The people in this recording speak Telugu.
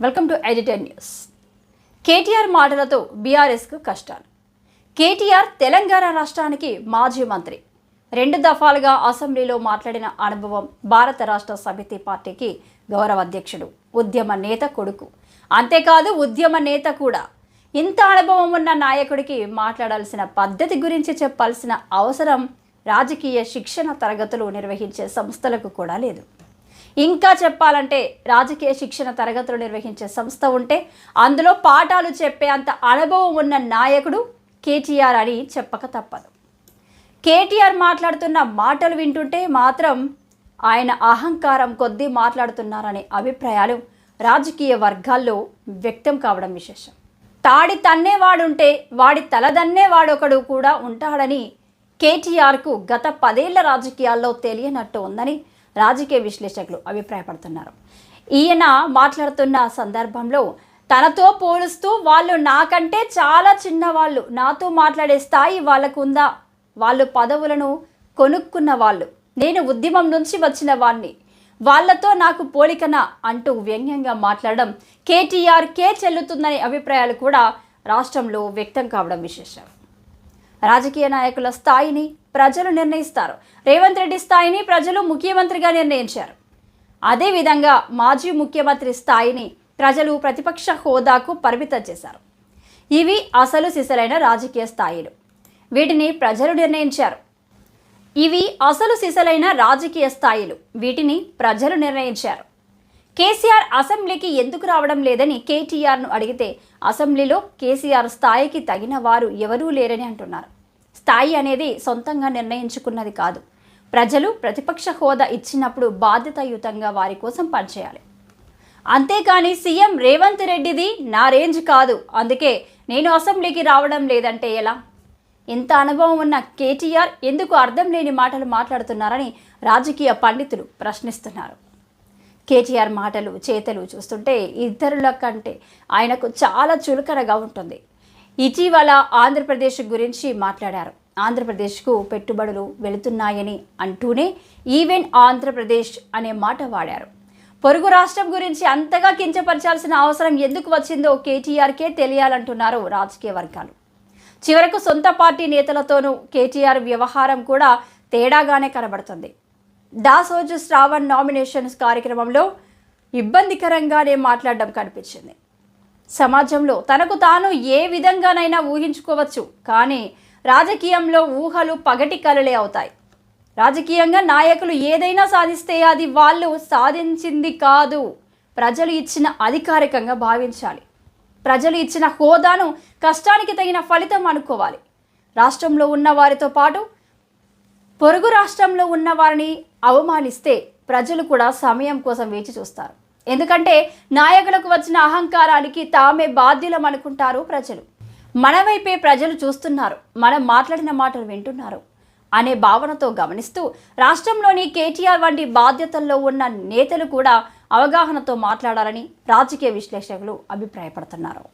Welcome to editor news. KTR మాటలతో బీఆర్ఎస్కు కష్టాలు. కేటీఆర్ తెలంగాణ రాష్ట్రానికి మాజీ మంత్రి. రెండు దఫాలుగా అసెంబ్లీలో మాట్లాడిన అనుభవం భారత రాష్ట్ర సమితి పార్టీకి గౌరవ అధ్యక్షుడు ఉద్యమ నేత కొడుకు. అంతేకాదు ఉద్యమ నేత కూడా. ఇంత అనుభవం ఉన్న నాయకుడికి మాట్లాడాల్సిన పద్ధతి గురించి చెప్పాల్సిన అవసరం రాజకీయ శిక్షణ తరగతులు నిర్వహించే సంస్థలకు కూడా లేదు. ఇంకా చెప్పాలంటే రాజకీయ శిక్షణ తరగతులు నిర్వహించే సంస్థ ఉంటే అందులో పాఠాలు చెప్పే అంత అనుభవం ఉన్న నాయకుడు కేటీఆర్ అని చెప్పక తప్పదు. కేటీఆర్ మాట్లాడుతున్న మాటలు వింటుంటే మాత్రం ఆయన అహంకారం కొద్దీ మాట్లాడుతున్నారనే అభిప్రాయాలు రాజకీయ వర్గాల్లో వ్యక్తం కావడం విశేషం. తాడి తన్నేవాడుంటే వాడి తలదన్నేవాడొకడు కూడా ఉంటాడని కేటీఆర్కు గత పదేళ్ళ రాజకీయాల్లో తెలియనట్టు ఉందని రాజకీయ విశ్లేషకులు అభిప్రాయపడుతున్నారు. ఈయన మాట్లాడుతున్న సందర్భంలో తనతో పోలుస్తూ వాళ్ళు నాకంటే చాలా చిన్నవాళ్ళు నాతో మాట్లాడే స్థాయి వాళ్ళకు ఉందా వాళ్ళు పదవులను కొనుక్కున్న వాళ్ళు. నేను ఉద్యమం నుంచి వచ్చిన వాణ్ణి. వాళ్ళతో నాకు పోలికన? అంటూ వ్యంగ్యంగా మాట్లాడడం కేటీఆర్ కే చెల్లుతుందనే అభిప్రాయాలు కూడా రాష్ట్రంలో వ్యక్తం కావడం విశేషం. రాజకీయ నాయకుల స్థాయిని ప్రజలు నిర్ణయిస్తారు. రేవంత్ రెడ్డి స్థాయిని ప్రజలు ముఖ్యమంత్రిగా నిర్ణయించారు. అదేవిధంగా మాజీ ముఖ్యమంత్రి స్థాయిని ప్రజలు ప్రతిపక్ష హోదాకు పరిమితం చేశారు. ఇవి అసలు సిసలైన రాజకీయ స్థాయిలు. వీటిని ప్రజలు నిర్ణయించారు. ఇవి అసలు సిసలైన రాజకీయ స్థాయిలు. వీటిని ప్రజలు నిర్ణయించారు. కేసీఆర్ అసెంబ్లీకి ఎందుకు రావడం లేదని కేటీఆర్ను అడిగితే అసెంబ్లీలో కేసీఆర్ స్థాయికి తగిన వారు ఎవరూ లేరని అంటున్నారు. స్థాయి అనేది సొంతంగా నిర్ణయించుకున్నది కాదు. ప్రజలు ప్రతిపక్ష హోదా ఇచ్చినప్పుడు బాధ్యతాయుతంగా వారి కోసం పనిచేయాలి. అంతేకాని సీఎం రేవంత్ రెడ్డిది నా రేంజ్ కాదు. అందుకే నేను అసెంబ్లీకి రావడం లేదంటే ఎలా? ఇంత అనుభవం ఉన్న కేటీఆర్ ఎందుకు అర్థం లేని మాటలు మాట్లాడుతున్నారని రాజకీయ పండితులు ప్రశ్నిస్తున్నారు. కేటీఆర్ మాటలు చేతలు చూస్తుంటే ఇద్దరుల కంటే ఆయనకు చాలా చులకనగా ఉంటుంది. ఇటీవల ఆంధ్రప్రదేశ్ గురించి మాట్లాడారు. ఆంధ్రప్రదేశ్కు పెట్టుబడులు వెళుతున్నాయని అంటూనే ఈవెన్ ఆంధ్రప్రదేశ్ అనే మాట వాడారు. పొరుగు రాష్ట్రం గురించి అంతగా కించపరచాల్సిన అవసరం ఎందుకు వచ్చిందో కేటీఆర్కే తెలియాలంటున్నారు రాజకీయ వర్గాలు. చివరకు సొంత పార్టీ నేతలతోనూ కేటీఆర్ వ్యవహారం కూడా తేడాగానే కనబడుతుంది. దాసోజు శ్రావణ్ నామినేషన్స్ కార్యక్రమంలో ఇబ్బందికరంగానే మాట్లాడడం కనిపించింది. సమాజంలో తనకు తాను ఏ విధంగానైనా ఊహించుకోవచ్చు. కానీ రాజకీయంలో ఊహలు పగటి కలలే అవుతాయి. రాజకీయంగా నాయకులు ఏదైనా సాధిస్తే అది వాళ్ళు సాధించింది కాదు. ప్రజలు ఇచ్చిన అధికారికంగా భావించాలి. ప్రజలు ఇచ్చిన హోదాను కష్టానికి తగిన ఫలితం అనుకోవాలి. రాష్ట్రంలో ఉన్న వారితో పాటు పొరుగు రాష్ట్రంలో ఉన్న వారిని అవమానిస్తే ప్రజలు కూడా సమయం కోసం వేచి చూస్తారు. ఎందుకంటే నాయకులకు వచ్చిన అహంకారానికి తామే బాధ్యులం అనుకుంటారు ప్రజలు. మన వైపే ప్రజలు చూస్తున్నారు మనం మాట్లాడిన మాటలు వింటున్నారు అనే భావనతో గమనిస్తూ రాష్ట్రంలోని కేటీఆర్ వంటి బాధ్యతల్లో ఉన్న నేతలు కూడా అవగాహనతో మాట్లాడాలని రాజకీయ విశ్లేషకులు అభిప్రాయపడుతున్నారు.